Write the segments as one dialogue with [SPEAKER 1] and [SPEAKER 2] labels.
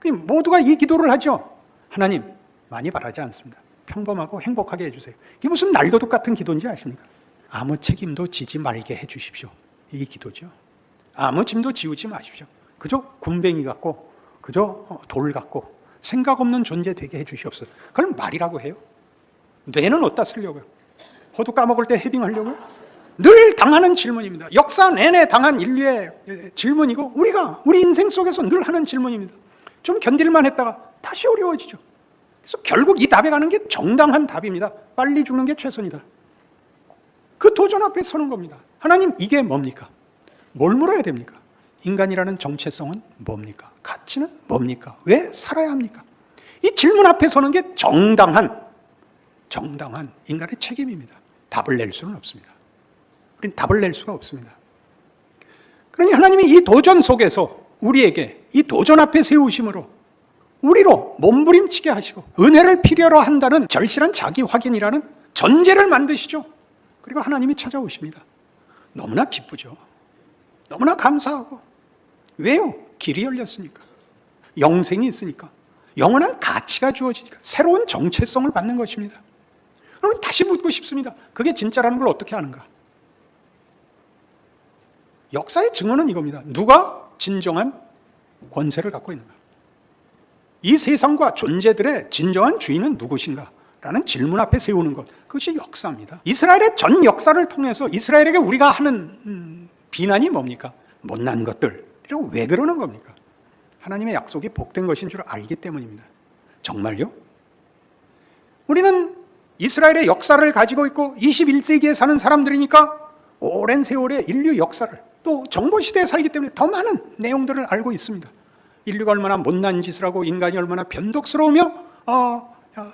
[SPEAKER 1] 그 모두가 이 기도를 하죠. 하나님, 많이 바라지 않습니다. 평범하고 행복하게 해주세요. 이게 무슨 날도둑 같은 기도인지 아십니까? 아무 책임도 지지 말게 해주십시오. 이 기도죠. 아무 짐도 지우지 마십시오. 그저 군뱅이 같고, 그저 어, 돌 같고, 생각 없는 존재 되게 해주시옵소서. 그걸 말이라고 해요. 뇌는 어디다 쓰려고요? 호두 까먹을 때 헤딩하려고요? 늘 당하는 질문입니다. 역사 내내 당한 인류의 예, 질문이고 우리가 우리 인생 속에서 늘 하는 질문입니다. 좀 견딜만 했다가 다시 어려워지죠. 그래서 결국 이 답에 가는 게 정당한 답입니다. 빨리 죽는 게 최선이다. 그 도전 앞에 서는 겁니다. 하나님 이게 뭡니까? 뭘 물어야 됩니까? 인간이라는 정체성은 뭡니까? 가치는 뭡니까? 왜 살아야 합니까? 이 질문 앞에 서는 게 정당한 정당한 인간의 책임입니다. 답을 낼 수는 없습니다. 우리는 답을 낼 수가 없습니다. 그러니 하나님이 이 도전 속에서 우리에게 이 도전 앞에 세우심으로 우리로 몸부림치게 하시고 은혜를 필요로 한다는 절실한 자기 확인이라는 전제를 만드시죠. 그리고 하나님이 찾아오십니다. 너무나 기쁘죠. 너무나 감사하고 왜요? 길이 열렸으니까. 영생이 있으니까. 영원한 가치가 주어지니까. 새로운 정체성을 받는 것입니다. 그럼 다시 묻고 싶습니다. 그게 진짜라는 걸 어떻게 아는가? 역사의 증언은 이겁니다. 누가 진정한 권세를 갖고 있는가? 이 세상과 존재들의 진정한 주인은 누구신가? 라는 질문 앞에 세우는 것. 그것이 역사입니다. 이스라엘의 전 역사를 통해서 이스라엘에게 우리가 하는 음, 비난이 뭡니까? 못난 것들. 이라고 왜 그러는 겁니까? 하나님의 약속이 복된 것인 줄 알기 때문입니다. 정말요? 우리는 이스라엘의 역사를 가지고 있고 21세기에 사는 사람들이니까 오랜 세월의 인류 역사를 또 정보 시대에 살기 때문에 더 많은 내용들을 알고 있습니다. 인류가 얼마나 못난 짓을 하고 인간이 얼마나 변덕스러우며 어, 어,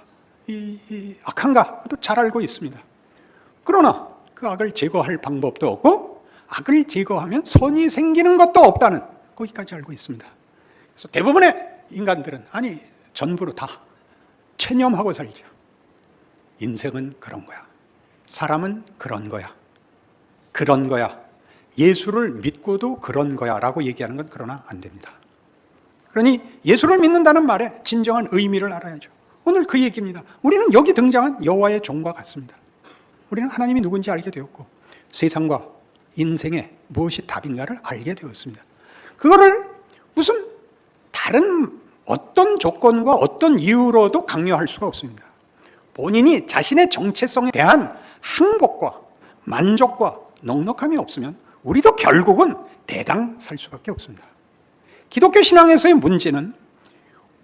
[SPEAKER 1] 이, 이 악한가 그것도 잘 알고 있습니다. 그러나 그 악을 제거할 방법도 없고 악을 제거하면 선이 생기는 것도 없다는 거기까지 알고 있습니다. 그래서 대부분의 인간들은 아니 전부로 다 체념하고 살죠. 인생은 그런 거야. 사람은 그런 거야. 그런 거야. 예수를 믿고도 그런 거야. 라고 얘기하는 건 그러나 안 됩니다. 그러니 예수를 믿는다는 말에 진정한 의미를 알아야죠. 오늘 그 얘기입니다. 우리는 여기 등장한 여호와의 종과 같습니다. 우리는 하나님이 누군지 알게 되었고 세상과 인생에 무엇이 답인가를 알게 되었습니다. 그거를 무슨 다른 어떤 조건과 어떤 이유로도 강요할 수가 없습니다. 본인이 자신의 정체성에 대한 항복과 만족과 넉넉함이 없으면 우리도 결국은 대강 살 수밖에 없습니다. 기독교 신앙에서의 문제는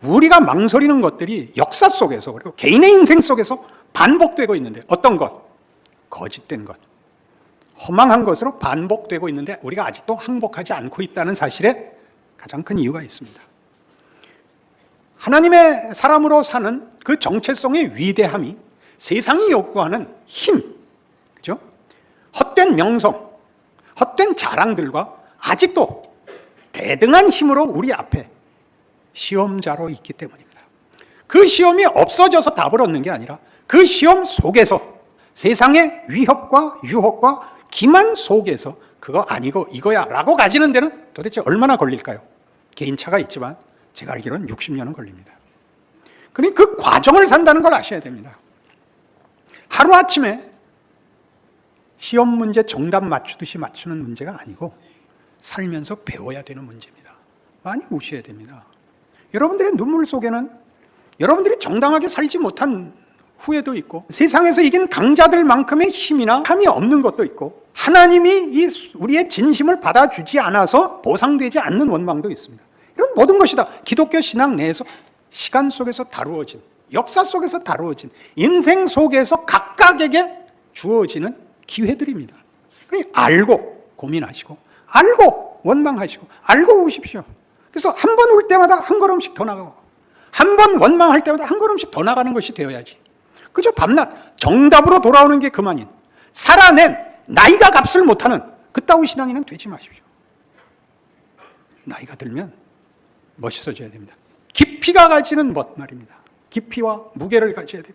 [SPEAKER 1] 우리가 망설이는 것들이 역사 속에서 그리고 개인의 인생 속에서 반복되고 있는데 어떤 것? 거짓된 것. 허망한 것으로 반복되고 있는데 우리가 아직도 항복하지 않고 있다는 사실에 가장 큰 이유가 있습니다. 하나님의 사람으로 사는 그 정체성의 위대함이 세상이 요구하는 힘, 그죠? 헛된 명성, 헛된 자랑들과 아직도 대등한 힘으로 우리 앞에 시험자로 있기 때문입니다. 그 시험이 없어져서 답을 얻는 게 아니라 그 시험 속에서 세상의 위협과 유혹과 기만 속에서 그거 아니고 이거야 라고 가지는 데는 도대체 얼마나 걸릴까요? 개인차가 있지만 제가 알기로는 60년은 걸립니다. 그러니 그 과정을 산다는 걸 아셔야 됩니다. 하루아침에 시험 문제 정답 맞추듯이 맞추는 문제가 아니고 살면서 배워야 되는 문제입니다. 많이 우셔야 됩니다. 여러분들의 눈물 속에는 여러분들이 정당하게 살지 못한 후회도 있고 세상에서 이긴 강자들만큼의 힘이나 함이 없는 것도 있고 하나님이 이 우리의 진심을 받아주지 않아서 보상되지 않는 원망도 있습니다. 이런 모든 것이 다 기독교 신앙 내에서 시간 속에서 다루어진 역사 속에서 다루어진 인생 속에서 각각에게 주어지는 기회들입니다. 알고 고민하시고 알고 원망하시고 알고 우십시오. 그래서 한 번 울 때마다 한 걸음씩 더 나가고 한 번 원망할 때마다 한 걸음씩 더 나가는 것이 되어야지. 그저 밤낮 정답으로 돌아오는 게 그만인 살아낸 나이가 값을 못하는 그따위 신앙인은 되지 마십시오. 나이가 들면 멋있어져야 됩니다. 깊이가 가지는 멋 말입니다. 깊이와 무게를 가져야 됩니다.